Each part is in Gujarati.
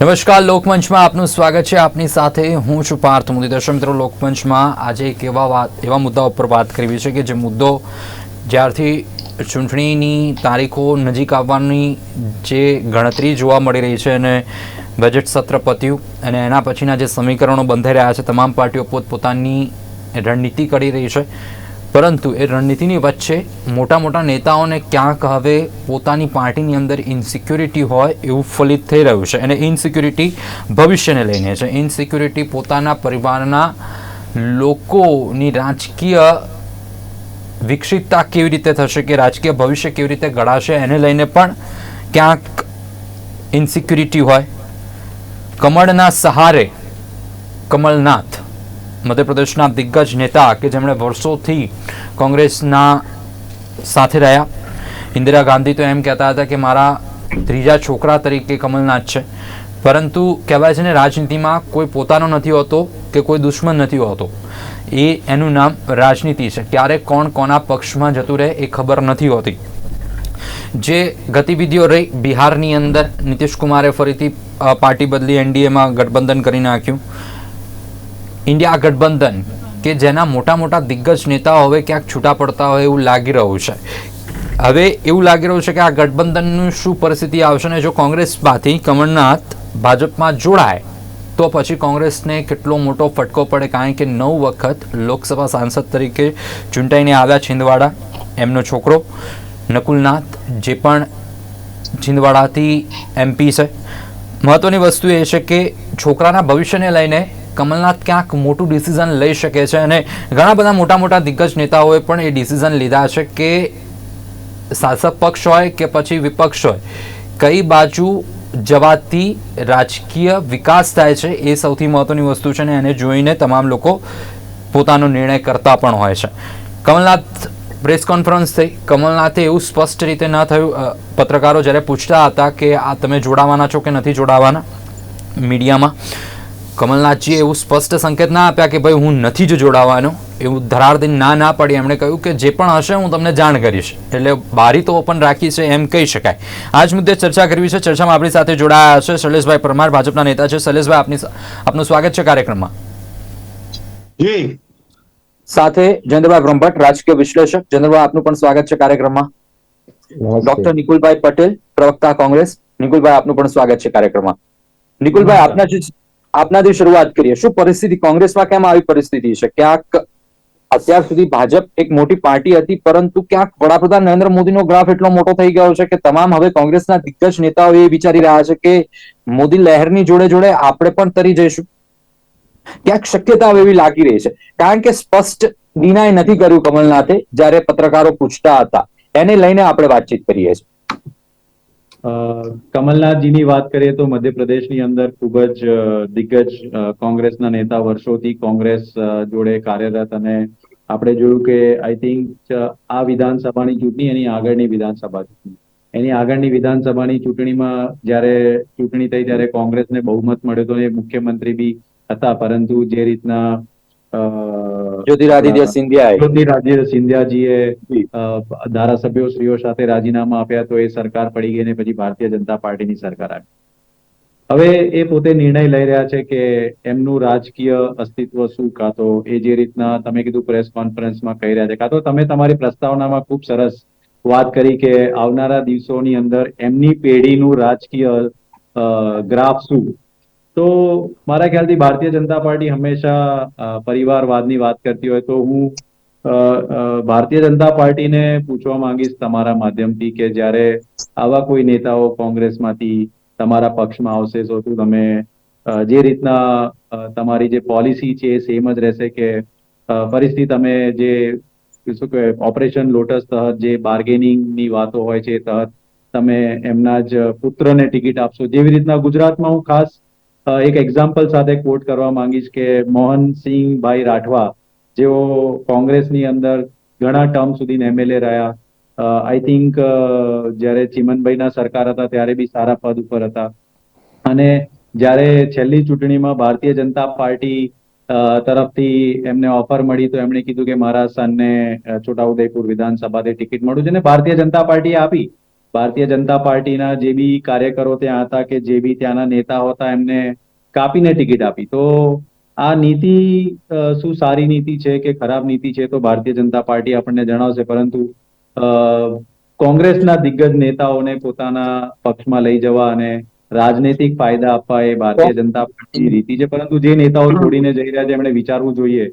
નમસ્કાર, લોકમંચમાં આપનું સ્વાગત છે. આપની સાથે હું છું પાર્થ મોદી દર્શક મિત્રો, લોકમંચમાં આજે એક એવા વાત, એવા મુદ્દા ઉપર વાત કરવી છે કે જે મુદ્દો જ્યારથી ચૂંટણીની તારીખો નજીક આવવાની જે ગણતરી જોવા મળી રહી છે અને બજેટ સત્ર પત્યું અને એના પછીના જે સમીકરણો બંધાઈ રહ્યા છે, તમામ પાર્ટીઓ પોતપોતાની રણનીતિ કરી રહી છે. પરંતુ એ રણનીતિની વચ્ચે મોટા મોટા નેતાઓને ક્યાંક હવે પોતાની પાર્ટીની અંદર ઇન્સિક્યુરિટી હોય એવું ફલિત થઈ રહ્યું છે. અને ઇન્સિક્યુરિટી ભવિષ્યને લઈને છે. ઇન્સિક્યુરિટી પોતાના પરિવારના લોકોની રાજકીય વિકસિતતા કેવી રીતે થશે કે રાજકીય ભવિષ્ય કેવી રીતે ઘડાશે એને લઈને પણ ક્યાંક ઇન્સિક્યુરિટી હોય. કમળના સહારે કમલનાથ મધ્યપ્રદેશના દિગ્ગજ નેતા કે જેમણે વર્ષોથી કોંગ્રેસના સાથે રહ્યા. ઇન્દિરા ગાંધી તો એમ કહેતા હતા કે મારા ત્રીજા છોકરા તરીકે કમલનાથ છે. પરંતુ કહેવાય છે ને, રાજનીતિમાં કોઈ પોતાનો નથી હોતો કે કોઈ દુશ્મન નથી હોતો. એ એનું નામ રાજનીતિ છે. ક્યારે કોણ કોના પક્ષમાં જતું રહે એ ખબર નથી હોતી. જે ગતિવિધિઓ રહી બિહારની અંદર નીતિશ કુમારે ફરીથી પાર્ટી બદલી એનડીએમાં ગઠબંધન કરી નાખ્યું. ઇન્ડિયા ગઠબંધન, કે જેના મોટા મોટા દિગ્ગજ નેતાઓ હવે ક્યાંક છૂટા પડતા હોય એવું લાગી રહ્યું છે. હવે એવું લાગી રહ્યું છે કે આ ગઠબંધનનું શું પરિસ્થિતિ આવશે ને જો કોંગ્રેસમાંથી કમલનાથ ભાજપમાં જોડાય, તો પછી કોંગ્રેસને કેટલો મોટો ફટકો પડે? કારણ કે નવ વખત લોકસભા સાંસદ તરીકે ચૂંટાઈને આવ્યા છિંદવાડા, એમનો છોકરો નકુલનાથ, જે પણ છિંદવાડાથી એમપી છે. મહત્ત્વની વસ્તુ એ છે કે છોકરાના ભવિષ્યને લઈને કમલનાથ ક્યાંક મોટું ડિસિઝન લઈ શકે છે અને ઘણા બધા મોટા મોટા દિગ્ગજ નેતાઓએ પણ એ ડિસિઝન લીધા છે કે શાસક પક્ષ હોય કે પછી વિપક્ષ હોય, કઈ બાજુ જવાથી રાજકીય વિકાસ થાય છે એ સૌથી મહત્વની વસ્તુ છે ને એને જોઈને તમામ લોકો પોતાનો નિર્ણય કરતા પણ હોય છે. કમલનાથ પ્રેસ કોન્ફરન્સ થઈ, કમલનાથે એવું સ્પષ્ટ રીતે ન થયું પત્રકારો જ્યારે પૂછતા હતા કે આ તમે જોડાવાના છો કે નથી જોડાવાના મીડિયામાં કમલનાથજીએ એવું સ્પષ્ટ સંકેત ના આપ્યા કે ભાઈ હું નથી જ જોડાવાનો. એવું ધરાર ના ના પડી. એમણે કહ્યું કે જે પણ હશે હું તમને જાણ કરીશ. એટલે બારી તો ઓપન રાખી છે એમ કહી શકાય. આ જ મુદ્દે ચર્ચા કરવી છે. ચર્ચામાં આપણી સાથે જોડાયા છે શૈલેષભાઈ પરમાર ભાજપના નેતા છે. શૈલેષભાઈ આપની આપનું સ્વાગત છે કાર્યક્રમમાં. જી. સાથે ચંદ્રભાઈ બ્રહ્મભટ્ટ રાજકીય વિશ્લેષક. ચંદ્રભાઈ આપનું પણ સ્વાગત છે કાર્યક્રમમાં. ડોક્ટર નિકુલભાઈ પટેલ પ્રવક્તા કોંગ્રેસ. નિકુલભાઈ આપનું પણ સ્વાગત છે કાર્યક્રમમાં. નિકુલભાઈ આપના આપનાથી શરૂઆત કરીએ. શું પરિસ્થિતિ? કોંગ્રેસમાં કેમ આવી પરિસ્થિતિ છે? ક્યાંક અત્યાર સુધી ભાજપ એક મોટી પાર્ટી હતી, પરંતુ ક્યાંક વડાપ્રધાન નરેન્દ્ર મોદીનો ગ્રાફ એટલો મોટો થઈ ગયો છે કે તમામ હવે કોંગ્રેસના દિગ્ગજ નેતાઓ એ વિચારી રહ્યા છે કે મોદી લહેરની જોડે જોડે આપણે પણ તરી જઈશું. ક્યાંક શક્યતા એવી લાગી રહી છે. કારણ કે સ્પષ્ટ ડિનાય નથી કર્યું કમલનાથે, જ્યારે પત્રકારો પૂછતા હતા. એને લઈને આપણે વાતચીત કરીએ છીએ. કમલનાથજીની વાત કરીએ તો મધ્યપ્રદેશની અંદર ખૂબ જ દિગ્ગજ કોંગ્રેસના નેતા વર્ષોથી કોંગ્રેસ જોડે કાર્યરત અને આપણે જોયું કે આઈ થિંક આ વિધાનસભાની ચૂંટણી એની આગળની વિધાનસભા ચૂંટણી. એની આગળની વિધાનસભાની ચૂંટણીમાં જ્યારે ચૂંટણી થઈ ત્યારે કોંગ્રેસને બહુમત મળ્યો તો એ મુખ્યમંત્રી બી હતા, પરંતુ જે રીતના જ્યોતિરાદિત્ય સિંધિયા જ્યોતિરાદિત્ય સિંધિયાજીએ ધારાસભ્યો શ્રીઓ સાથે રાજીનામા આપ્યા તો એ સરકાર પડી ગઈ ને પછી ભારતીય જનતા પાર્ટીની સરકાર આવી. હવે એ પોતે નિર્ણય લઈ રહ્યા છે કે એમનું રાજકીય અસ્તિત્વ શું કાં તો એ જે રીતના તમે કીધું પ્રેસ કોન્ફરન્સમાં કહી રહ્યા છે કાં તો તમે તમારી પ્રસ્તાવનામાં ખૂબ સરસ વાત કરી કે આવનારા દિવસોની અંદર એમની પેઢીનું રાજકીય ગ્રાફ શું? તો મારા ખ્યાલથી ભારતીય જનતા પાર્ટી હંમેશા પરિવારવાદની વાત કરતી હોય તો હું ભારતીય જનતા પાર્ટીને પૂછવા માંગીશ તમારા માધ્યમથી કે જ્યારે આવા કોઈ નેતાઓ કોંગ્રેસમાંથી તમારા પક્ષમાં આવશે તો શું તમે જે રીતના તમારી જે પોલિસી છે એ સેમ જ રહેશે કે ફરીથી તમે જે, શું કહેવાય ઓપરેશન લોટસ તહત જે બાર્ગેનિંગની વાતો હોય છે તહત તમે એમના જ પુત્રને ટિકિટ આપશો. જેવી રીતના ગુજરાતમાં હું ખાસ એક એક્ઝામ્પલ સાથે કોટ કરવા માંગીશ કે મોહનસિંહ ભાઈ રાઠવા, જેઓ કોંગ્રેસની અંદર ઘણા ટર્મ સુધી એમએલએ રહ્યા. આઈ થિંક જ્યારે ચિમનભાઈના સરકાર હતા ત્યારે બી સારા પદ ઉપર હતા. અને જ્યારે છેલ્લી ચૂંટણીમાં ભારતીય જનતા પાર્ટી તરફથી એમને ઓફર મળી તો એમણે કીધું કે મારા સનને છોટાઉદેપુર વિધાનસભાથી ટિકિટ મળ્યું છે. અને ભારતીય જનતા પાર્ટીએ આપી. ભારતીય જનતા પાર્ટીના જે બી કાર્યકરો ત્યાં હતા કે જે બી ત્યાંના નેતાઓ હતા, એમને કાપીને ટિકિટ આપી. તો આ નીતિ શું સારી નીતિ છે કે ખરાબ નીતિ છે તો ભારતીય જનતા પાર્ટી આપણને જણાવશે. પરંતુ કોંગ્રેસના દિગ્ગજ નેતાઓને પોતાના પક્ષમાં લઈ જવા અને રાજનૈતિક ફાયદા આપવા એ ભારતીય જનતા પાર્ટીની રીતિ છે. પરંતુ જે નેતાઓ છોડીને જઈ રહ્યા છે, એમણે વિચારવું જોઈએ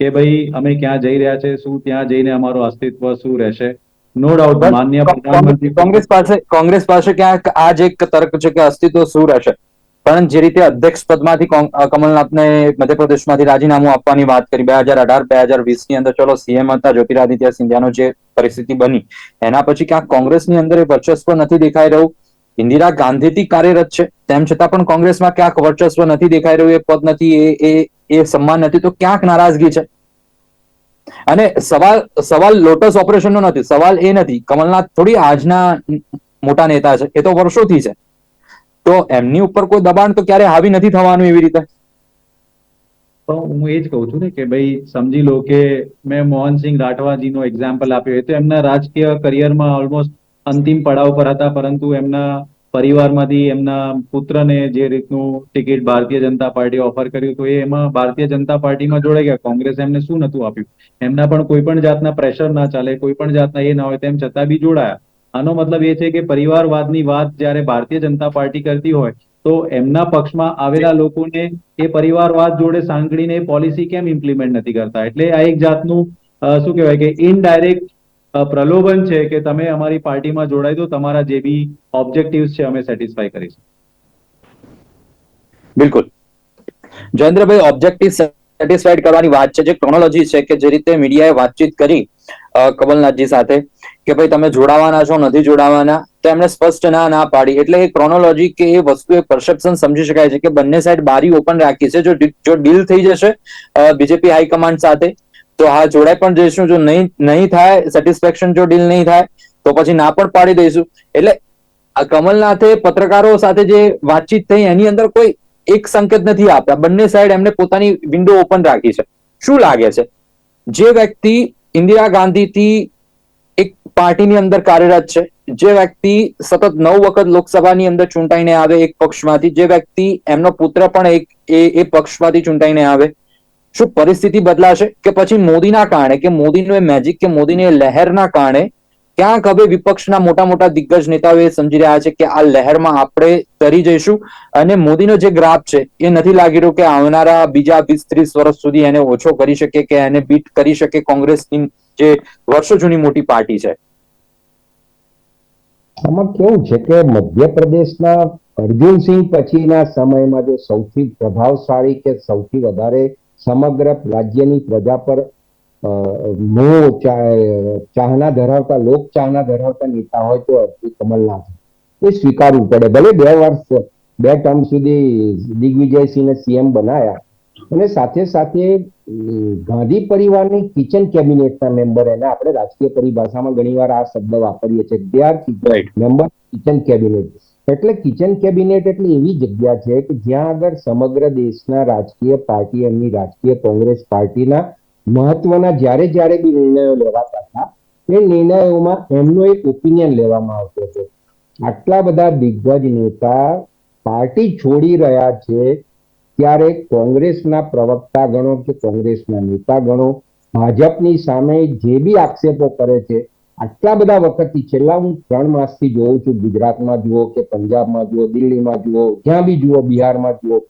કે ભાઈ અમે ક્યાં જઈ રહ્યા છે, શું ત્યાં જઈને અમારું અસ્તિત્વ શું રહેશે? નો ડાઉટ માન્ય પ્રધાનમંત્રી. કોંગ્રેસ પાસે કોંગ્રેસ પાસે ક્યાંક આ જ એક તર્ક છે કે અસ્તિત્વ શું રહેશે? પણ જે રીતે અધ્યક્ષ પદમાંથી કમલનાથને મધ્યપ્રદેશમાંથી રાજીનામું આપવાની વાત કરી બે હજાર અઢાર બે હજાર વીસની અંદર ચલો સીએમ હતા જ્યોતિરાદિત્ય સિંધિયાનો જે પરિસ્થિતિ બની એના પછી ક્યાંક કોંગ્રેસની અંદર એ વર્ચસ્વ નથી દેખાઈ રહ્યું. ઇન્દિરા ગાંધીથી કાર્યરત છે તેમ છતાં પણ કોંગ્રેસમાં ક્યાંક વર્ચસ્વ નથી દેખાઈ રહ્યું એ પદ નથી એ એ એ સન્માન નથી તો ક્યાંક નારાજગી છે. અને સવાલ સવાલ લોટસ ઓપરેશનનો નથી, સવાલ એ નથી, કમલનાથ થોડી આજના મોટા નેતા છે, એ તો વર્ષોથી છે. તો એમની ઉપર કોઈ દબાણ તો ક્યારે હાવી નથી થવાનું એવી રીતે? તો હું એ જ કહું છું ને કે ભાઈ, સમજી લો કે મેં મોહનસિંહ રાઠવાજીનો એક્ઝામ્પલ આપ્યો, એ તો એમના રાજકીય કરિયરમાં ઓલમોસ્ટ અંતિમ પડાવ પર હતા, પરંતુ એમના પરિવારમાંથી એમના પુત્રને જે રીતનું ટિકિટ ભારતીય જનતા પાર્ટી ઓફર કર્યું તો એ એમાં ભારતીય જનતા પાર્ટીમાં જોડાઈ ગયા. કોંગ્રેસ એમને શું નતું આપ્યું? એમના પણ કોઈ પણ જાતના પ્રેશર ના ચાલે, કોઈ પણ જાતના એ ના હોય, તેમ છતાં બી જોડાયા. આનો મતલબ એ છે કે પરિવારવાદની વાત જ્યારે ભારતીય જનતા પાર્ટી કરતી હોય, તો એમના પક્ષમાં આવેલા લોકોને એ પરિવારવાદ જોડે સાંકળીને પોલિસી કેમ ઇમ્પ્લિમેન્ટ નથી કરતા? એટલે આ એક જાતનું શું કહેવાય કે ઇનડાયરેક્ટ પ્રલોભન છે કે તમે અમારી પાર્ટીમાં જોડાઈ દો, તમારા જે બી ઓબ્જેક્ટિવ્સ છે અમે સેટિસ્ફાઈ કરીશું. બિલકુલ. જયેન્દ્રભાઈ ઓબ્જેક્ટિવ સેટિસ્ફાઈડ કરવાની વાત છે, જે ક્રોનોલોજી છે કે જે રીતે મીડિયાએ વાતચીત કરી કમલનાથજી સાથે કે ભાઈ તમે જોડાવાના છો, નથી જોડાવાના, તો એમણે સ્પષ્ટ ના ના પાડી. એટલે એ ક્રોનોલોજી કે એ વસ્તુ એ પરસેપ્શન સમજી શકાય છે કે બંને સાઈડ બારી ઓપન રાખી છે, જો જો ડીલ થઈ જશે બીજેપી હાઈકમાન્ડ સાથે તો હા જોડાઈ પણ જઈશું. જો નહીં નહીં થાય સેટિસ્ફેક્શન જો ડીલ નહીં થાય, તો પછી ના પણ પાડી દઈશું. એટલે કમલનાથે પત્રકારો સાથે જે વાતચીત થઈ, એની અંદર કોઈ એક સંકેત નથી આપતા. બંને સાઈડ એમને પોતાની વિન્ડો ઓપન રાખી છે. શું લાગે છે? જે વ્યક્તિ ઇન્દિરા ગાંધીથી એક પાર્ટીની અંદર કાર્યરત છે, જે વ્યક્તિ સતત નવ વખત લોકસભાની અંદર ચૂંટાઈને આવે એક પક્ષમાંથી, જે વ્યક્તિ એમનો પુત્ર પણ એક એ પક્ષમાંથી ચૂંટાઈને આવે શું પરિસ્થિતિ બદલાશે? કે પછી મોદીના કારણે, કે મોદીનું એ મેજિક કે મોદીની લહેરના કારણે ક્યાંક હવે વિપક્ષના મોટા મોટા દિગ્ગજ નેતાઓ એ સમજી રહ્યા છે કે આ લહેરમાં આપણે તરી જઈશું અને મોદીનો જે ગ્રાફ છે, એ નથી લાગી રહ્યો કે આવનારા બીજા વીસ ત્રીસ વર્ષ સુધી એને ઓછો કરી શકે કે એને બીટ કરી શકે કોંગ્રેસની જે વર્ષો જૂની મોટી પાર્ટી છે. આમાં કેવું છે કે મધ્યપ્રદેશના અર્જુનસિંહ પછીના સમયમાં જે સૌથી પ્રભાવશાળી કે સૌથી વધારે સમગ્ર રાજ્યની પ્રજા પર મોહ ચાહના ધરાવતા લોક ચાહના ધરાવતા નેતા હોય તો અર્જુન કમલનાથ. એ સ્વીકારવું પડે. ભલે બે વર્ષ બે ટર્મ સુધી દિગ્વિજયસિંહને સીએમ બનાયા. અને સાથે સાથે ગાંધી પરિવારની કિચન કેબિનેટના મેમ્બર એને આપણે રાજકીય પરિભાષામાં ઘણીવાર આ શબ્દ વાપરીએ છીએ. They are member kitchen cabinet. એટલે કિચન કેબિનેટ એટલે એવી જગ્યા છે કે જ્યાં આગળ સમગ્ર દેશના રાજકીય પાર્ટી એમની રાજકીય કોંગ્રેસ પાર્ટીના મહત્વના જ્યારે જ્યારે બી નિર્ણયો લેવાતા હતા એ નિર્ણયોમાં એમનો એક ઓપિનિયન લેવામાં આવતો હતો. આટલા બધા દિગ્ગજ નેતા પાર્ટી છોડી રહ્યા છે ત્યારે કોંગ્રેસના પ્રવક્તા ગણો કે કોંગ્રેસના નેતા ગણો ભાજપની સામે જે બી આક્ષેપો કરે છે આટલા બધા વખતથી છેલ્લા હું ત્રણ માસથી જોઉં છું, ગુજરાતમાં જુઓ કે પંજાબમાં જુઓ, દિલ્હીમાં જુઓ, જ્યાં બી જુઓ, બિહારમાં જુઓ,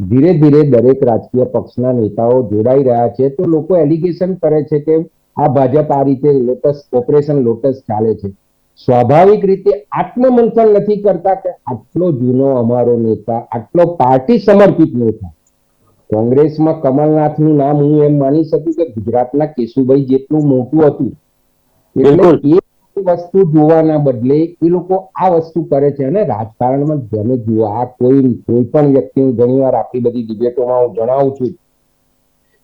ધીરે ધીરે દરેક રાજકીય પક્ષના નેતાઓ જોડાઈ રહ્યા છે. તો લોકો એલિગેશન કરે છે કે આ ભાજપ આ રીતે લોટસ ઓપરેશન લોટસ ચાલે છે. સ્વાભાવિક રીતે આત્મમંથન નથી કરતા કે આટલો જૂનો અમારો નેતા, આટલો પાર્ટી સમર્પિત નેતા. કોંગ્રેસમાં કમલનાથનું નામ હું એમ માની શકું કે ગુજરાતના કેશુભાઈ જેટલું મોટું હતું બિલકુલ. વસ્તુ જોવાના બદલે એ લોકો આ વસ્તુ કરે છે અને રાજકારણમાં જેને જુઓ આ કોઈ કોઈ પણ વ્યક્તિ ઘણી વાર આપણી બધી ડિબેટોમાં હું જણાવું છું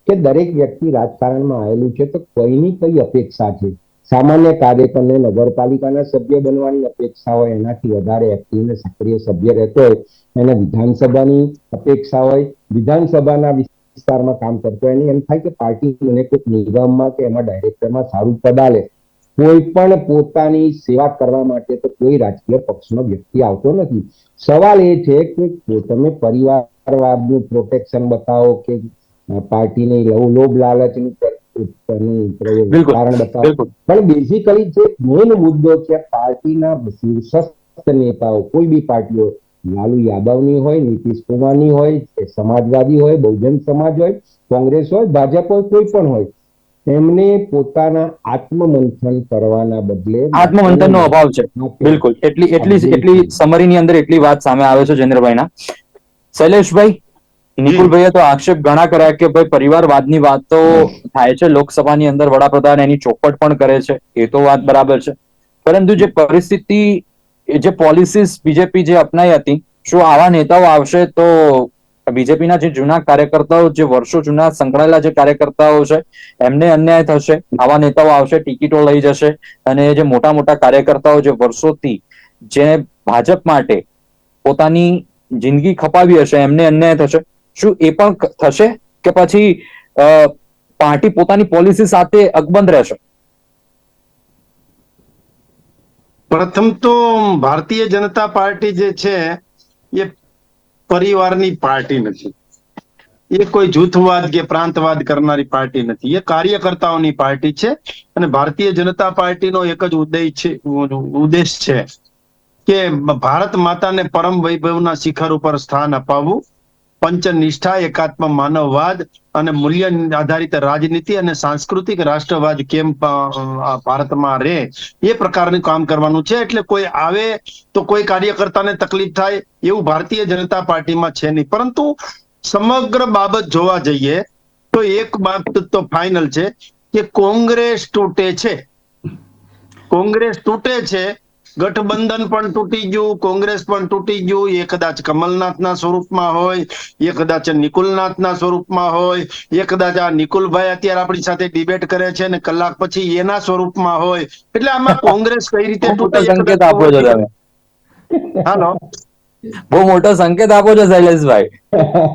કે દરેક વ્યક્તિ રાજકારણમાં આવેલું છે તો કોઈની કઈ અપેક્ષા છે સામાન્ય કાર્યકરને નગરપાલિકાના સભ્ય બનવાની અપેક્ષા હોય, એનાથી વધારે એક્ટિવ સક્રિય સભ્ય રહેતો હોય, એને વિધાનસભાની અપેક્ષા હોય, વિધાનસભાના વિસ્તારમાં કામ કરતો હોય, એને એમ થાય કે પાર્ટી મને કોઈક નિગમમાં કે એમાં ડાયરેક્ટરમાં સારું પદ કોઈ પણ પોતાની સેવા કરવા માટે તો કોઈ રાજકીય પક્ષનો વ્યક્તિ આવતો નથી. સવાલ એ છે કે તમે પરિવારવાદનું પ્રોટેક્શન બતાવો કે પાર્ટીને લોભ લાલચનું કારણ બતાવો. પણ બેઝિકલી જે મેઇન મુદ્દો છે પાર્ટીના શીર્ષસ્થ નેતાઓ કોઈ બી પાર્ટીઓ લાલુ યાદવની હોય નીતિશ કુમારની હોય કે સમાજવાદી હોય બહુજન સમાજ હોય કોંગ્રેસ હોય ભાજપ હોય કોઈ પણ હોય એમને પોતાના આત્મમંથન કરવાના બદલે આત્મમંથનનો અભાવ છે. બિલકુલ. એટલી એટલી એટલી સમરીની અંદર એટલી વાત સામે આવે છે જયેન્દ્રભાઈના. શૈલેષભાઈ નિકુલભાઈએ તો આક્ષેપ ઘણા કર્યા કે ભાઈ પરિવારવાદની તો થાય છે લોકસભાની અંદર વડાપ્રધાન એની ચોપટ પણ કરે છે. એ તો વાત બરાબર છે. પરંતુ જે પરિસ્થિતિ એ જે પોલિસીસ બીજેપી જે અપનાવી હતી શું આવા નેતાઓ આવશે તો બીજેપીના જે જૂના કાર્યકર્તાઓ, જે વર્ષો જૂના સંકળાયેલા જે કાર્યકર્તાઓ છે, એમને અન્યાય થશે, આવા નેતાઓ આવશે, ટિકિટો લઈ જશે અને જે મોટા મોટા કાર્યકર્તાઓ જે વર્ષોથી જે ભાજપ માટે પોતાની જિંદગી ખપાવી હશે, એમને અન્યાય થશે. શું એ પણ થશે કે પછી પાર્ટી પોતાની પોલિસી સાથે અકબંધ રહેશે? પ્રથમ તો ભારતીય જનતા પાર્ટી જે છે, એ પરિવારની પાર્ટી નથી. એ કોઈ જૂથવાદ કે પ્રાંતવાદ કરનારી પાર્ટી નથી. એ કાર્યકર્તાઓની પાર્ટી છે અને ભારતીય જનતા પાર્ટીનો એક જ ઉદ્દેશ છે ઉદ્દેશ છે કે ભારત માતાને પરમ વૈભવના શિખર ઉપર સ્થાન અપાવવું પંચનિષ્ઠા, એકાત્મ માનવવાદ અને મૂલ્ય આધારિત રાજનીતિ અને સાંસ્કૃતિક રાષ્ટ્રવાદ કેમ ભારતમાં રહે એ પ્રકારનું કામ કરવાનું છે. એટલે કોઈ આવે તો કોઈ કાર્યકર્તાને તકલીફ થાય એવું ભારતીય જનતા પાર્ટીમાં છે નહીં. પરંતુ સમગ્ર બાબત જોવા જઈએ તો એક બાબત તો ફાઇનલ છે કે કોંગ્રેસ તૂટે છે. કોંગ્રેસ તૂટે છે ગઠબંધન પણ તૂટી ગયું કોંગ્રેસ પણ તૂટી ગયું. એ કદાચ કમલનાથના સ્વરૂપમાં હોય એ કદાચ નિકુલનાથના સ્વરૂપમાં હોય એ કદાચ આ નિકુલભાઈ અત્યારે આપણી સાથે ડિબેટ કરે છે ને કલાક પછી એના સ્વરૂપમાં હોય. એટલે આમાં કોંગ્રેસ કઈ રીતે સંકેત આપો છો તમે. હાલો. બહુ મોટો સંકેત આપો છો શૈલેષભાઈ.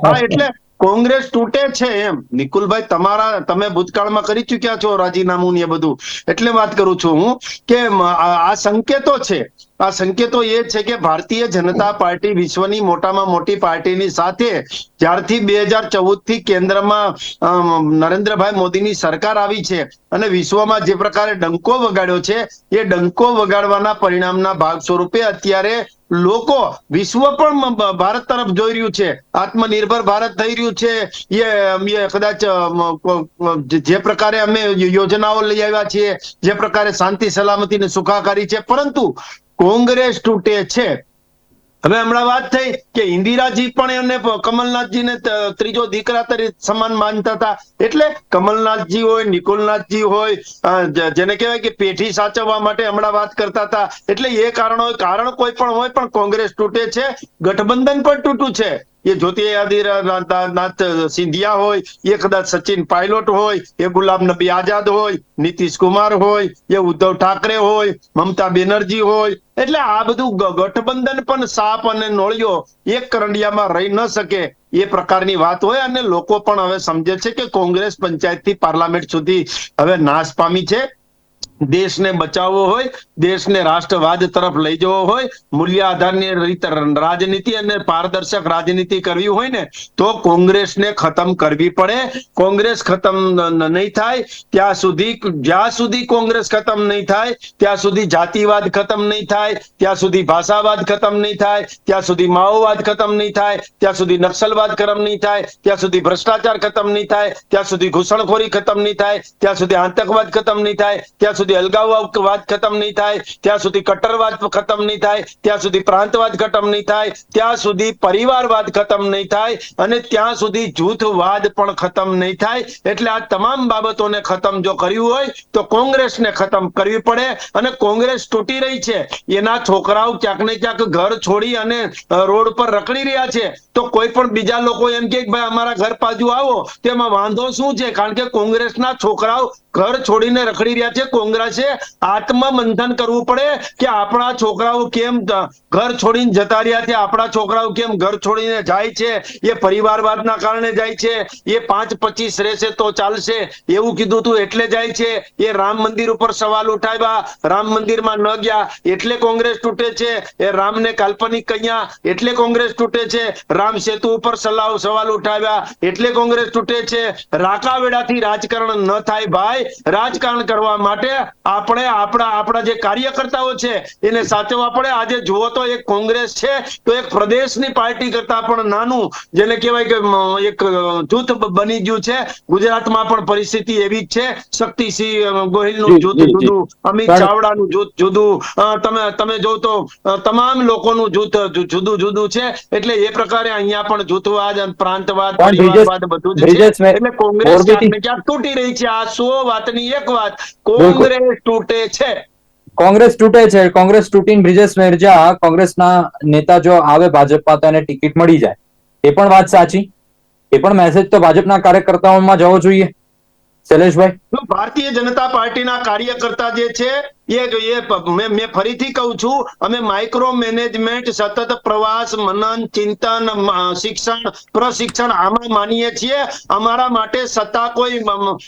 હા એટલે કોંગ્રેસ તૂટે છે એમ. નિકુલભાઈ, તમારા, તમે ભૂતકાળમાં કરી ચુક્યા છો રાજીનામું ને બધું. એટલે વાત કરું છું હું કે આ સંકેતો છે. આ સંકેતો એ છે કે ભારતીય જનતા પાર્ટી વિશ્વની મોટામાં મોટી પાર્ટીની સાથે જ્યારથી બે હજાર ચૌદથી કેન્દ્રમાં નરેન્દ્રભાઈ મોદીની સરકાર આવી છે અને વિશ્વમાં જે પ્રકારે ડંકો વગાડ્યો છે, એ ડંકો વગાડવાના પરિણામના ભાગ સ્વરૂપે અત્યારે લોકો વિશ્વ પણ ભારત તરફ જોઈ રહ્યું છે. આત્મનિર્ભર ભારત થઈ રહ્યું છે. એ કદાચ જે પ્રકારે અમે યોજનાઓ લઈ આવ્યા છીએ, જે પ્રકારે શાંતિ, સલામતી ને સુખાકારી છે, પરંતુ કોંગ્રેસ તૂટે છે. હવે હમણાં વાત થઈ કે ઇન્દિરાજી પણ એમને કમલનાથજીને ત્રીજો દીકરા તરીકે સમાન માનતા હતા. એટલે કમલનાથજી હોય, નિકુલનાથજી હોય જેને કહેવાય કે પેઢી સાચવવા માટે હમણાં વાત કરતા હતા. એટલે એ કારણ હોય કારણ કોઈ પણ હોય પણ કોંગ્રેસ તૂટે છે, ગઠબંધન પણ તૂટું છે. એ જ્યોતિરાદિત્યનાથ સિંધિયા હોય, એ કદાચ સચિન પાયલોટ હોય, એ ગુલામ નબી આઝાદ હોય, નીતિશ કુમાર હોય, એ ઉદ્ધવ ઠાકરે હોય, મમતા બેનર્જી હોય, એટલે આ બધું ગઠબંધન પણ સાપ અને નોળિયો એક કરંડિયામાં રહી ન શકે એ પ્રકારની વાત હોય અને લોકો પણ હવે સમજે છે કે કોંગ્રેસ પંચાયતથી પાર્લામેન્ટ સુધી હવે નાશ પામી છે. દેશને બચાવવો હોય, દેશને રાષ્ટ્રવાદ તરફ લઈ જવો હોય મૂલ્ય રીતે રાજનીતિ અને પારદર્શક રાજનીતિ કરવી હોય ને, તો કોંગ્રેસને ખતમ કરવી પડે. કોંગ્રેસ ખતમ નહીં થાય, ત્યાં સુધી, જ્યાં સુધી કોંગ્રેસ ખતમ નહીં થાય, ત્યાં સુધી જાતિવાદ ખતમ નહીં થાય, ત્યાં સુધી ભાષાવાદ ખતમ નહીં થાય, ત્યાં સુધી માઓવાદ ખતમ નહીં થાય, ત્યાં સુધી નક્સલવાદ ખતમ નહીં થાય, ત્યાં સુધી ભ્રષ્ટાચાર ખતમ નહીં થાય, ત્યાં સુધી ઘૂસણખોરી ખતમ નહીં થાય, ત્યાં સુધી આતંકવાદ ખતમ નહીં થાય, ત્યાં સુધી અલગાવવાદ ખતમ નહીં થાય, ત્યાં સુધી કટ્ટરવાદ ખતમ નહીં થાય, ત્યાં સુધી પ્રાંતવાદ ખતમ નહીં થાય, ત્યાં સુધી પરિવારવાદ ખતમ નહીં થાય અને ત્યાં સુધી જૂથવાદ પણ ખતમ નહીં થાય. એટલે આ તમામ બાબતોને ખતમ જો કરવી હોય, તો કોંગ્રેસને ખતમ કરવી પડે અને કોંગ્રેસ તૂટી રહી છે. એના છોકરાઓ ક્યાંક ને ક્યાંક ઘર છોડી અને રોડ પર રખડી રહ્યા છે. તો કોઈ પણ બીજા લોકો એમ કે ભાઈ, અમારા ઘર બાજુ આવો. તેમાં વાંધો શું છે? કારણ કે કોંગ્રેસના છોકરાઓ ઘર છોડીને રખડી રહ્યા છે, કોંગ્રેસ મુદ્રા છે. આત્મમંથન કરવું પડે કે આપણા છોકરાઓ કેમ ઘર છોડીને જતા રહ્યા છે? આપણા છોકરાઓ કેમ ઘર છોડીને જાય છે? એ પરિવારવાદના કારણે જાય છે? એ પાંચ પચીસ રહેશે તો ચાલશે. એવું કીધું તું એટલે જાય છે? એ રામ મંદિર ઉપર સવાલ ઉઠાવ્યા. રામ મંદિરમાં ન ગયા. એટલે કોંગ્રેસ તૂટે છે? એ રામને કાલ્પનિક કહ્યા. એટલે કોંગ્રેસ તૂટે છે? રામ સેતુ ઉપર સલાહ, સવાલ ઉઠાવ્યા. એટલે કોંગ્રેસ તૂટે છે? રાકાવેડાથી રાજકારણ ન થાય ભાઈ. રાજકારણ કરવા માટે આપણે આપણા આપણા જે કાર્યકર્તાઓ છે એને સાચવવા પડે આજે જુઓ તો એક કોંગ્રેસ છે તો એક પ્રદેશની પાર્ટી કરતા પણ નાનું જેને કહેવાય કે એક જૂથ બની ગયું છે. ગુજરાતમાં પણ પરિસ્થિતિ એવી જ છે. શક્તિસિંહ ગોહિલનું જૂથ. જુદું અમિત ચાવડાનું જૂથ જુદું તમે તમે જો તો તમામ લોકોનું જૂથ જુદું જુદું છે. એટલે એ પ્રકારે અહીંયા પણ જૂથવાદ પ્રાંતવાદ પરિવારવાદ બધું જ છે. એટલે કોંગ્રેસ ક્યાંક તૂટી રહી છે. આ સો વાતની એક વાત. કોંગ્રેસ તૂટે છે. કોંગ્રેસ તૂટે છે. કોંગ્રેસ તૂટીને બ્રિજેશ મેરજા કોંગ્રેસના નેતા જો આવે ભાજપમાં તો એને ટિકિટ મળી જાય. એ પણ વાત સાચી. એ પણ મેસેજ તો ભાજપના કાર્યકર્તાઓમાં જવો જોઈએ. શૈલેષભાઈ? જો ભારતીય જનતા પાર્ટીના કાર્યકર્તા જે છે, એ મેં ફરીથી કહું છું, અમે માઇક્રો મેનેજમેન્ટ સતત પ્રવાસ, મનન, ચિંતન શિક્ષણ, પ્રશિક્ષણ આમાં માનીએ છીએ. અમારા માટે સત્તા કોઈ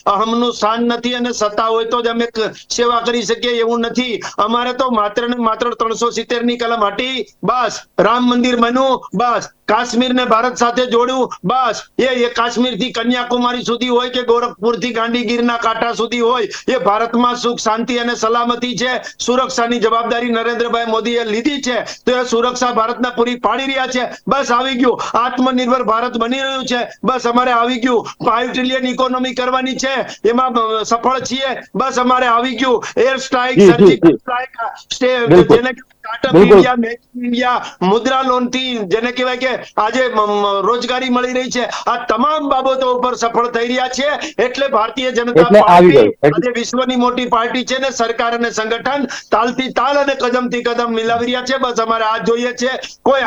અહમનું સ્થાન નથી અને સત્તા હોય તો જ અમે સેવા કરી શકીએ એવું નથી. અમારે તો માત્ર ને માત્ર ત્રણસો સિત્તેરની કલમ હટી બસ, રામ મંદિર બન્યું, બસ. કાશ્મીર ને ભારત સાથે જોડ્યું, બસ. એ કાશ્મીરથી કન્યાકુમારી સુધી હોય કે ગોરખપુરથી ગાંધીગીરના કાંઠા સુધી હોય એ ભારતમાં સુખ શાંતિ અને સલામતી છે. સુરક્ષાની જવાબદારી નરેન્દ્રભાઈ મોદીએ લીધી છે. તો એ સુરક્ષા ભારતના પૂરી પાડી રહ્યા છે. બસ આવી ગયું. આત્મનિર્ભર ભારત બની રહ્યું છે. બસ અમારે આવી ગયું. ફાઈવ ટ્રિલિયન ઇકોનોમી કરવાની છે. એમાં સફળ છીએ. બસ અમારે આવી ગયું. એર સ્ટ્રાઇક સર્જિકલ સ્ટ્રાઇક જેને. ઇન્ડિયા મેક ઇન્ડિયા મુદ્રા લોનથી જેને કહેવાય કે આજે રોજગારી મળી રહી છે. આ તમામ બાબતો ઉપર સફળ થઈ રહ્યા છે. એટલે ભારતીય જનતા પાર્ટી આજે વિશ્વની મોટી પાર્ટી છે ને સરકાર અને સંગઠન તાલથી તાલ અને કદમથી કદમ મિલાવી રહ્યા છે. બસ અમારે આ જોઈએ છે. કોઈ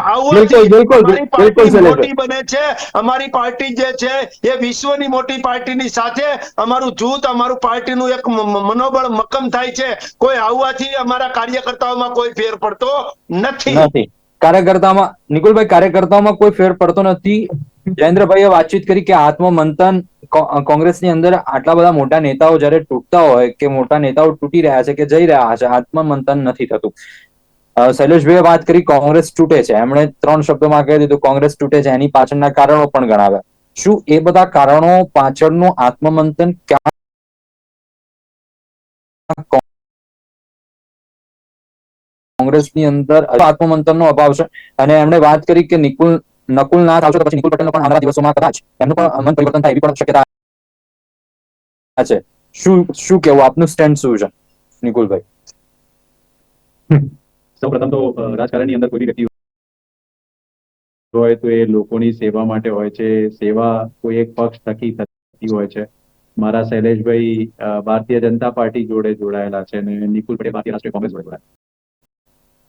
શૈલેષભાઈ. મોટી બને છે. અમારી પાર્ટી જે છે એ વિશ્વની મોટી પાર્ટીની સાથે અમારું જૂથ અમારું પાર્ટીનું એક મનોબળ મક્કમ થાય છે. કોઈ આવવાથી અમારા કાર્યકર્તાઓમાં કોઈ ફેર પડતો નથી. કાર્યકર્તામાં, નિકુલભાઈ, કાર્યકર્તાઓમાં કોઈ ફેર પડતો નથી. જયેન્દ્રભાઈએ વાતચીત કરી કે આત્મમંથન કોંગ્રેસની અંદર આટલા બધા મોટા નેતાઓ જયારે તૂટતા હોય કે મોટા નેતાઓ તૂટી રહ્યા છે કે જઈ રહ્યા છે, આત્મમંથન નથી થતું. શૈલેષભાઈએ વાત કરી, કોંગ્રેસ તૂટે છે. એમણે ત્રણ શબ્દોમાં કહી દીધું, કોંગ્રેસ તૂટે છે. એની પાછળના કારણો પણ ગણાવ્યા. શું એ બધા કારણો પાછળનું આત્મમંથન ક્યાં કોંગ્રેસની અંદર આત્મમંથનનો અભાવ છે. અને એમણે વાત કરી કે નિકુલ નકુલ નાથ આવશે પછી નિકુલ પટેલનો પણ આવનારા દિવસોમાં કદાચ એમનું પણ મન પરિવર્તન થાય એવી પણ શક્યતા છે. શું શું કેવું? આપનું સ્ટેન્ડ શું છે, નિકુલભાઈ? સૌપ્રથમ તો રાજકારણની અંદર કોઈ વ્યક્તિ હોય તો એ લોકોની સેવા માટે હોય છે. સેવા કોઈ એક પક્ષ થકી થતી હોય છે. મારા શૈલેષભાઈ ભારતીય જનતા પાર્ટી જોડે જોડાયેલા છે અને નિકુલ પટેલ ભારતીય રાષ્ટ્રીય કોંગ્રેસ જોડે જોડાયેલા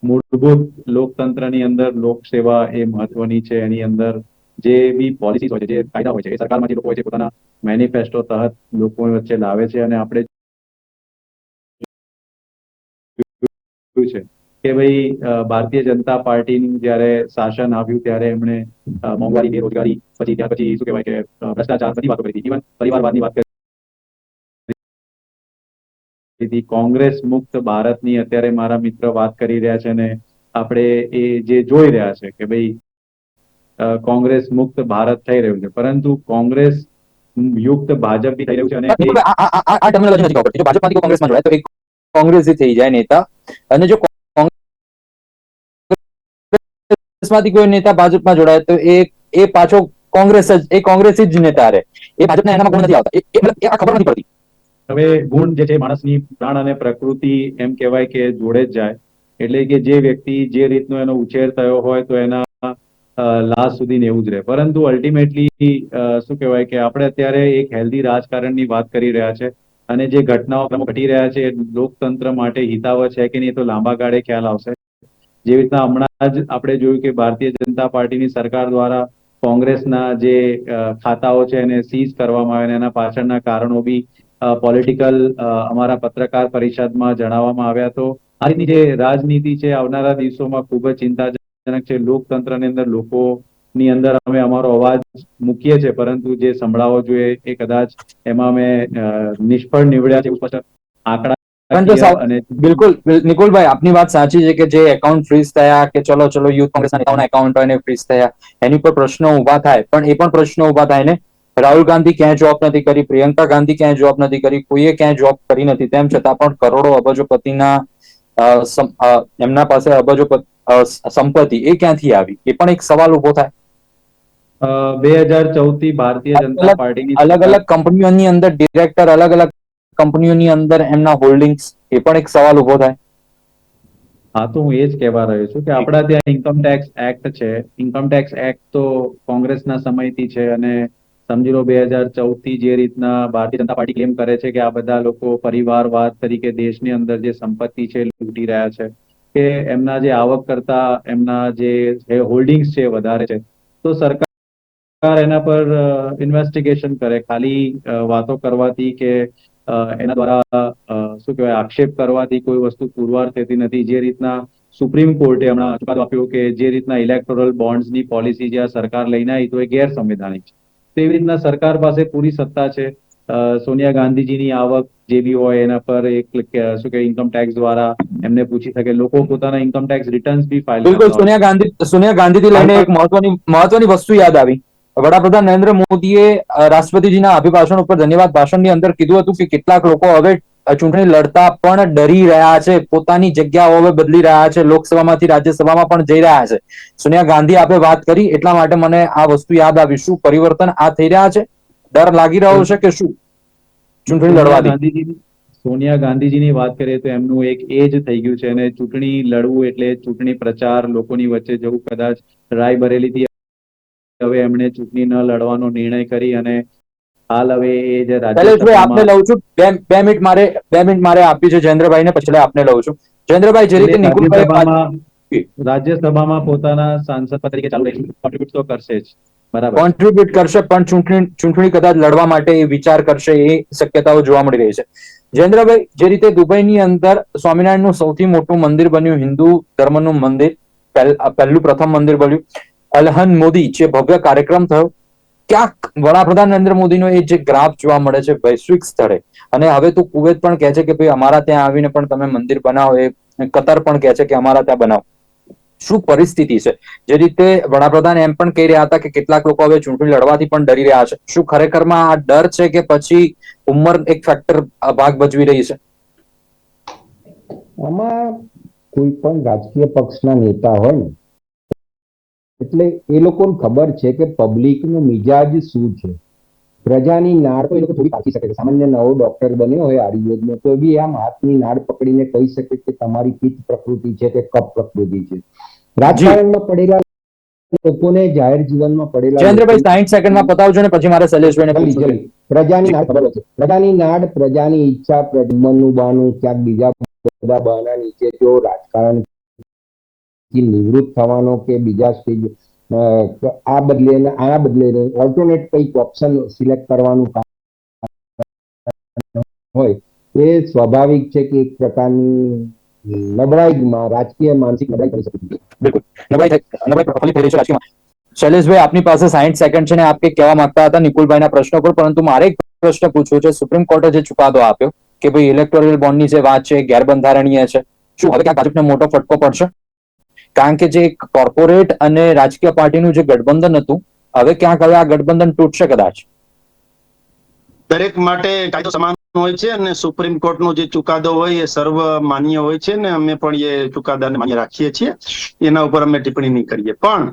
મૂળભૂત લોકતંત્રની અંદર લોકસેવા એ મહત્વની છે. એની અંદર જે બી પોલિસી હોય છે, જે કાયદા હોય છે, એ સરકારમાં જે લોકો હોય છે, પોતાના મેનિફેસ્ટો તહત લોકો વચ્ચે લાવે છે અને આપણે છે કે ભાઈ ભારતીય જનતા પાર્ટીનું જ્યારે શાસન આવ્યું ત્યારે એમણે મોંઘવારી, બેરોજગારી, પછી ત્યાર પછી શું કહેવાય કે ભ્રષ્ટાચાર, બધી વાતો કરી હતી ઇવન પરિવારવાદની વાત હતી કોંગ્રેસ મુક્ત ભારતની અત્યારે મારા મિત્ર વાત કરી રહ્યા છે ને આપણે એ જે જોઈ રહ્યા છે કે ભાઈ કોંગ્રેસ મુક્ત ભારત થઈ રહ્યું છે. પરંતુ કોંગ્રેસ યુક્ત ભાજપ બી થઈ રહ્યું છે અને કોંગ્રેસી થઈ જાય નેતા. અને જો કોંગ્રેસમાંથી કોઈ નેતા ભાજપમાં જોડાય તો એ એ પાછો કોંગ્રેસ જ એ કોંગ્રેસ જ નેતા રહે એ ભાજપના એનામાં ગુણ નથી આવતા? એ આ ખબર નથી પડતી. હવે ગુણ જે છે માણસની પ્રાણ અને પ્રકૃતિ એમ કહેવાય કે જોડે જ જાય. એટલે કે જે વ્યક્તિ જે રીતનો એનો ઉછેર થયો હોય તો એના લાસ્ટ સુધી ને એવું જ રહે. પરંતુ અલ્ટિમેટલી શું કહેવાય કે આપણે અત્યારે એક હેલ્ધી રાજકારણની વાત કરી રહ્યા છે અને જે ઘટનાઓ ઘટી રહ્યા છે એ લોકતંત્ર માટે હિતાવ છે કે નહીં તો લાંબા ગાળે ખ્યાલ આવશે. જેવી રીતના હમણાં જ આપણે જોયું કે ભારતીય જનતા પાર્ટીની સરકાર દ્વારા કોંગ્રેસના જે ખાતાઓ છે એને સીઝ કરવામાં આવે અને એના પાછળના કારણો બી પોલિટિકલ અમારા પત્રકાર પરિષદમાં જણાવવામાં આવ્યા તો આ રીતની જે રાજનીતિ છે આવનારા દિવસોમાં ખૂબ જ ચિંતાજનક છે. લોકતંત્રની અંદર લોકોની અંદર અમે અમારો અવાજ મૂકીએ છીએ પરંતુ જે સંભળાવો જોઈએ એ કદાચ એમાં અમે નિષ્ફળ નીવડ્યા છે સ્પષ્ટ આંકડા બિલકુલ બિલ- નિકુલભાઈ આપની વાત સાચી છે કે જે એકાઉન્ટ ફ્રીઝ થયા કે ચલો ચલો યુથ કોંગ્રેસના નેતાઓના એકાઉન્ટ હોય ને ફ્રીઝ થયા એની પર પ્રશ્નો ઊભા થાય પણ એ પણ પ્રશ્નો ઊભા થાય ને રાહુલ ગાંધી ક્યાંય જોબ નથી કરી પ્રિયંકા ગાંધી ક્યાંય જોબ નથી કરી કોઈએ ક્યાંય જોબ કરી નથી. તેમ છતાં પણ કરોડો અબજોપતિના એમના પાસે અબજોપતિ સંપત્તિ એ ક્યાંથી આવી? એ પણ એક સવાલ ઊભો થાય. બે હજાર ચૌદથી ભારતીય જનતા પાર્ટીની અલગ અલગ કંપનીઓની અંદર ડિરેક્ટર અલગ અલગ કંપનીઓની અંદર એમના હોલ્ડિંગ્સ એ પણ એક સવાલ ઊભો થાય. હા તો હું એ જ કહેવા રહ્યો છું કે આપણા ત્યાં ઇન્કમ ટેક્સ એક્ટ છે. ઇન્કમ ટેક્સ એક્ટ તો કોંગ્રેસના સમયથી છે અને સમજી લો બે હજાર ચૌદથી જે રીતના ભારતીય જનતા પાર્ટી ક્લેમ કરે છે કે આ બધા લોકો પરિવારવાદ તરીકે દેશની અંદર જે સંપત્તિ છે લૂંટી રહ્યા છે, કે એમના જે આવક કરતા એમના જે હોલ્ડિંગ્સ છે વધારે છે. તો સરકાર એના પર ઇન્વેસ્ટિગેશન કરે. ખાલી વાતો કરવાથી કે એના દ્વારા શું કહેવાય, આક્ષેપ કરવાથી કોઈ વસ્તુ પુરવાર થતી નથી. જે રીતના સુપ્રીમ કોર્ટે હમણાં ચુકાદો આપ્યો કે જે રીતના ઇલેક્ટોરલ બોન્ડ્સની પોલિસી જે આ સરકાર લઈને આવી, તો એ ગેરસંવિધાનિક છે. તો એવી રીતના સરકાર પાસે પૂરી સત્તા છે. સોનિયા ગાંધીજીની આવક જે બી હોય એના પર એક શું કે ઇન્કમ ટેક્સ દ્વારા એમને પૂછી શકે. લોકો પોતાના ઇન્કમ ટેક્સ રિટર્ન્સ બી ફાઇલ બિલકુલ સોનિયા ગાંધી સોનિયા ગાંધીથી લઈને એક મહત્વની મહત્વની વસ્તુ યાદ આવી. વડાપ્રધાન નરેન્દ્ર મોદીએ રાષ્ટ્રપતિજીના અભિભાષણ ઉપર ધન્યવાદ ભાષણની અંદર કીધું હતું કે કેટલાક લોકો હવે ચૂંટણી લડતા પણ ડરી રહ્યા છે. પોતાની જગ્યાઓ હવે બદલી રહ્યા છે. લોકસભામાંથી રાજ્યસભામાં પણ જઈ રહ્યા છે. સોનિયા ગાંધી આપે વાત કરી એટલા માટે મને આ વસ્તુ યાદ આવી. શું પરિવર્તન આ થઈ રહ્યા છે? ડર લાગી રહ્યો છે કે શું? ચૂંટણી સોનિયા લડવાથી. સોનિયા ગાંધીજીની વાત કરીએ તો એમનું એક એજ થઈ ગયું છે અને ચૂંટણી લડવું એટલે ચૂંટણી પ્રચાર લોકોની વચ્ચે જવું કદાચ રાયબરેલીથી હવે એમણે ચૂંટણી ન લડવાનો નિર્ણય કરી અને હાલ હવે એ જે આપને લઉં છું બે બે મિનિટ મારે બે મિનિટ મારે આપી છે જયેન્દ્રભાઈ ને પછી આપને લઉં છું. જયેન્દ્રભાઈ જે રીતે નિકુલભાઈ રાજ્યસભામાં પોતાના સાંસદ તરીકે ચાલુ રહીશું કોન્ટ્રીબ્યુટ તો કરશે જ. બરાબર. કોન્ટ્રીબ્યુટ કરશે પણ ચૂંટણી ચૂંટણી કદાચ લડવા માટે એ વિચાર કરશે એ શક્યતાઓ જોવા મળી રહી છે. જયેન્દ્રભાઈ જે રીતે દુબઈની અંદર સ્વામિનારાયણનું સૌથી મોટું મંદિર બન્યું હિન્દુ ધર્મનું મંદિર પહેલું પ્રથમ મંદિર બન્યું અલહન મોદી જે ભવ્ય કાર્યક્રમ થયો ક્યાંક વડાપ્રધાન નરેન્દ્ર મોદીનો એ જે ગ્રાફ જોવા મળે છે વૈશ્વિક સ્તરે અને હવે તો કુવેત પણ કહે છે કે ભાઈ અમારા ત્યાં આવીને પણ તમે મંદિર બનાવો, એ કતર પણ કહે છે કે અમારા ત્યાં બનાવો. શું પરિસ્થિતિ છે? જે રીતે વડાપ્રધાન એમ પણ કહી રહ્યા હતા કે કેટલાક લોકો હવે ચૂંટણી લડવાથી પણ ડરી રહ્યા છે. શું ખરેખરમાં આ ડર છે કે પછી ઉંમર એક ફેક્ટર ભાગ ભજવી રહી છે? આમાં કોઈ પણ રાજકીય પક્ષના નેતા હોય ને એટલે એ લોકોને ખબર છે કે પબ્લિકનો મિજાજ શું છે? પ્રજાની નાળ તો એ લોકો થોડી પાકી શકે છે. સામાન્ય નવો ડોક્ટર બન્યો હોય આયુર્વેદનો તો બી આમ હાથની નાળ પકડીને કહી શકે કે તમારી પિત્ત પ્રકૃતિ છે કે કફ પ્રકૃતિ છે. રાજકારણમાં પડેલા લોકોને જાહેર જીવનમાં પડેલા ચંદ્રભાઈ સાઈઠ સેકન્ડમાં પતાવજો ને પછી મારે શૈલેષભાઈને પ્રજાની નાડ ખબર છે. પ્રજાની નાડ પ્રજાની ઈચ્છા પ્રજમનનું બાનું ક્યાંક બીજા બધા બહાના નીચે જો રાજકારણ થી નિવૃત્ત થવાનો કે બીજા સ્ટેજ આ બદલે આ બદલે ઓલ્ટરનેટ કંઈક ઓપ્શન સિલેક્ટ કરવાનું કામ હોય, એ સ્વાભાવિક છે કે એક પ્રકારની નબળાઈમાં રાજકીય માનસિક નબળાઈ કરી શકે બિલકુલ. નબળાઈ નબળાઈ થઈ રહી. શૈલેષભાઈ, આપની પાસે સાહીઠ સેકન્ડ છે ને આપ કે કહેવા માંગતા હતા નિકુલભાઈના પ્રશ્નો પર, પરંતુ મારે એક પ્રશ્ન પૂછવો છે. સુપ્રીમ કોર્ટે જે ચુકાદો આપ્યો કે ભાઈ ઇલેક્ટોરલ બોન્ડની જે વાત છે, ગેરબંધારણીય છે, શું હવે ક્યાંક ભાજપને મોટો ફટકો પડશે? કારણ કે જે કોર્પોરેટ અને રાજકીય પાર્ટીનું જે ગઠબંધન હતું હવે ક્યાંક હવે આ ગઠબંધન તૂટશે કદાચ. દરેક માટે કાયદો સમાન હોય છે અને સુપ્રીમ કોર્ટનો જે ચુકાદો હોય એ સર્વ માન્ય હોય છે ને અમે પણ એ ચુકાદાને માન્ય રાખીએ છીએ. એના ઉપર અમે ટિપ્પણી નહીં કરીએ. પણ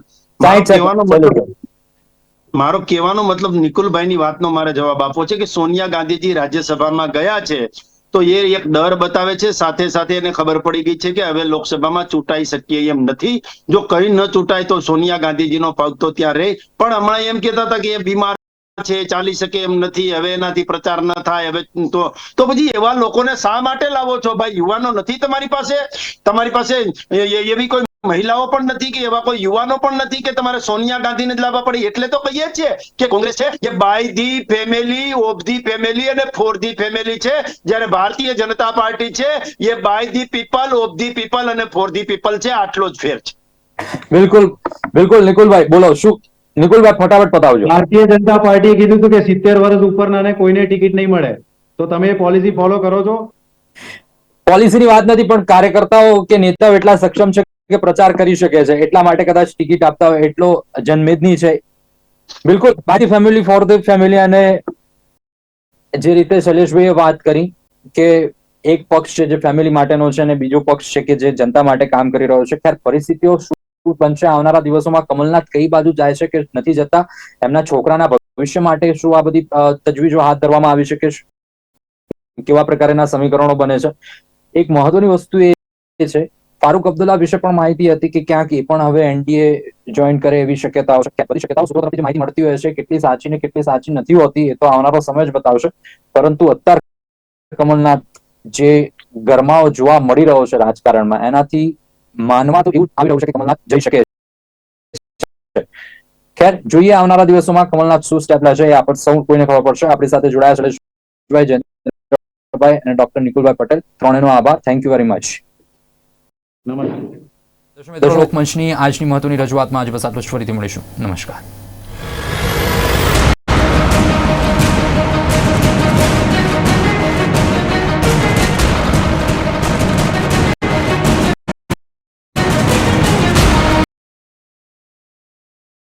મારો સાહીઠ કહેવાનો મતલબ મારો કહેવાનો મતલબ નિકુલભાઈની વાતનો મારે જવાબ આપવો છે કે સોનિયા ગાંધીજી રાજ્યસભામાં ગયા છે તો એ એક ડર બતાવે છે. સાથે સાથે એને ખબર પડી ગઈ છે કે હવે લોકસભામાં ચૂંટાઈ શકીએ એમ નથી. જો કઈ ન ચૂંટાય તો સોનિયા ગાંધીજીનો પગ તો ત્યાં રહે. પણ હમણાં એમ કહેતા હતા કે એ બીમાર છે, ચાલી શકે એમ નથી, હવે એનાથી પ્રચાર ન થાય, હવે તો તો પછી એવા લોકોને શા માટે લાવો છો? ભાઈ, યુવાનો નથી તમારી પાસે? તમારી પાસે એવી કોઈ મહિલાઓ પણ નથી કે એવા કોઈ યુવાનો પણ નથી કે તમારે સોનિયા ગાંધીને જ લાવવા પડે. એટલે તો કહીએ છીએ કે કોંગ્રેસ છે કે by the family of the family અને ફોર ધી ફેમિલી છે. જ્યારે ભારતીય જનતા પાર્ટી છે એ by the people of the people અને ફોર ધી પીપલ છે. આટલો જ ફેર છે. બિલકુલ બિલકુલ નિકુલભાઈ બોલો શું? નિકુલભાઈ ફટાફટ પતાવજો. ભારતીય જનતા પાર્ટીએ કીધું હતું કે સિત્તેર વર્ષ ઉપરનાને કોઈને ટિકિટ નહીં મળે. તો તમે એ પોલિસી ફોલો કરો છો? પોલિસીની વાત નથી પણ કાર્યકર્તાઓ કે નેતાઓ એટલા સક્ષમ છે કે પ્રચાર કરી શકે છે. એટલા માટે કદાચ ટિકિટ આપતા હોય, એટલો જનમેદની છે. બિલકુલ, બાકી ફેમિલી ફોર ધ ફેમિલી અને જે રીતે શૈલેષભાઈએ વાત કરી કે એક પક્ષ છે જે ફેમિલી માટેનો છે અને બીજો પક્ષ છે કે જે જનતા માટે કામ કરી રહ્યો છે. ખેર, પરિસ્થિતિઓ શું બનશે? આવનારા દિવસોમાં કમલનાથ કઈ બાજુ જાય છે કે નથી જતા? એમના છોકરાના ભવિષ્ય માટે શું આ બધી તજવીજો હાથ ધરવામાં આવી છે? કેવા પ્રકારના સમીકરણો બને છે? એક મહત્વની વસ્તુ એ છે ફારૂક અબ્દુલ્લા વિશે પણ માહિતી હતી કે ક્યાંક એ પણ હવે એનડીએ જોઈન કરે એવી શક્યતાઓ છે. બધી શક્યતાઓ સૂત્રો તરફથી માહિતી મળતી હોય છે, કેટલી સાચી ને કેટલી સાચી નથી હોતી, એ તો આવનારો સમય જ બતાવશે. પરંતુ અત્યારે કમલનાથ જે ગરમાવો જોવા મળી રહ્યો છે રાજકારણમાં, એનાથી માનવા તો એવું આવી રહ્યું છે કે કમલનાથ જઈ શકે ખેર, જોઈએ આવનારા દિવસોમાં કમલનાથ શું સ્ટેપ લેશે, એ આપણે સૌ કોઈને ખબર પડશે. આપણી સાથે જોડાયા છે અને ડોક્ટર નિકુલભાઈ પટેલ. ત્રણેયનો આભાર. થેન્ક યુ વેરી મચ નમસ્કાર. દર્શક મિત્રો લોકમંચની આજની મહત્વની રજૂઆતમાં આજે બસ આટલું જ ફરીથી મળીશું. નમસ્કાર.